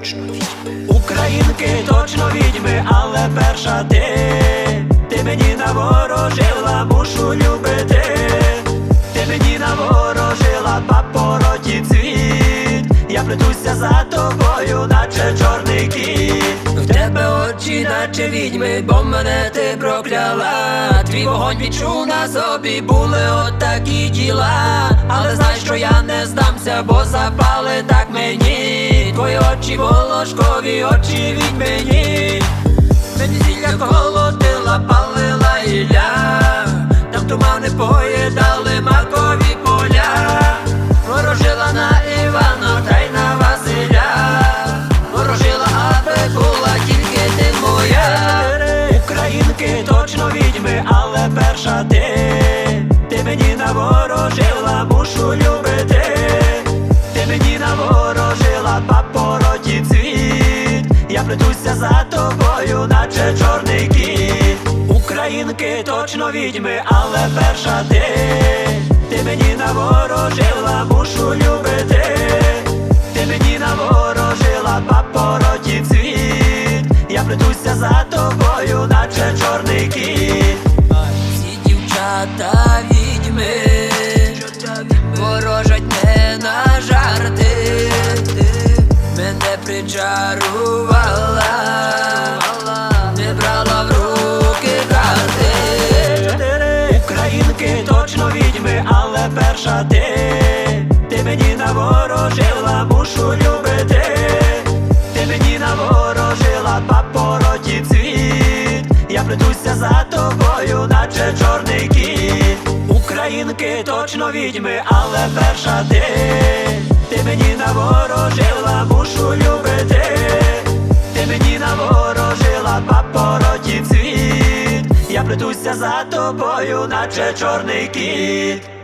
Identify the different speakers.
Speaker 1: точно. Відьми.
Speaker 2: Українки точно відьми, але перша ти. Ти мені наворожила, мушу любити. Ти мені наворожила папороті цвіт. Я плетуся за тобою, наче чорний кіт. В тебе очі, наче відьми, бо мене ти прокляла. Твій вогонь відчув на собі, були отакі діла. Але знай, що я не здамся, бо запали так очі волошкові, очі відьмені Мені зілля колотила, палила ілля Там тумани поїдали макові поля Ворожила на Івана та й на Василя Ворожила, аби була тільки ти моя Українки точно відьми, але перша ти Ти мені наворожила, мушу любити наче чорний кіт. Українки точно відьми, але перша ти. Ти мені наворожила, мушу любити. Ти мені наворожила папороті цвіт Я плетуся за тобою, наче чорний кіт. Всі дівчата відьми. Ворожать не на жарти. Мене причарувала але перша ти. Ти мені наворожила, мушу любити. Ти мені наворожила папороті цвіт. Я плетуся за тобою, наче чорний кіт. Українки точно відьми, але перша ти. Ти мені наворожила, плетуся за тобою, наче чорний кіт